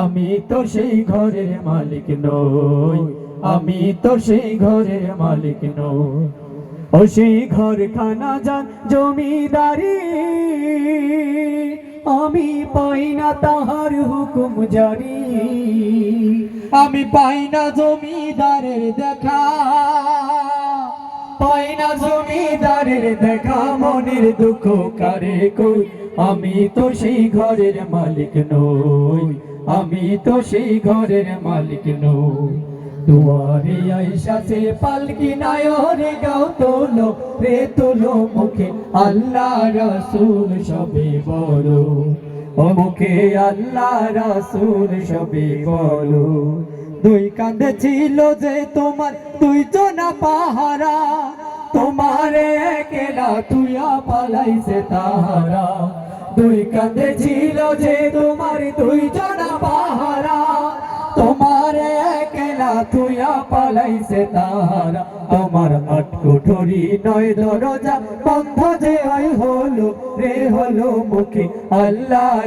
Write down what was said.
আমি তো সেই ঘরের মালিক নই, আমি তো সেই ঘরের মালিক নই। ও সেই ঘর খানা যান জমিদারি, আমি পাই না তাহার হুকুম জারি আমি পাই না জমিদারের দেখা, পাই না জমিদারের দেখা, মনের দুঃখ কারে কই? আমি তো সেই ঘরের মালিক নই, আমি তো সেই ঘরের মালিক নই। দুয়ারে আইসাতে পালকি নায়রে গাও তোলো, রে তোলো মুখে আল্লাহ রাসূল সবে বড় ও মুখে আল্লাহ রাসূল সবে বড় দুই কাঁধে ছিল যে তোমার দুই জনা পাহারা, তোমারে একলা তুইয়া পালাইছে তাহারা। দুই কাঁধে ছিল যে তোমার দুই জনা পাহারা। তোমারে একলা তুইয়া পালাইছে তাহারা। তোমার আট কোঠরি নয় দরজা বন্ধ যে হলো, রে হলো মুখে আল্লাহ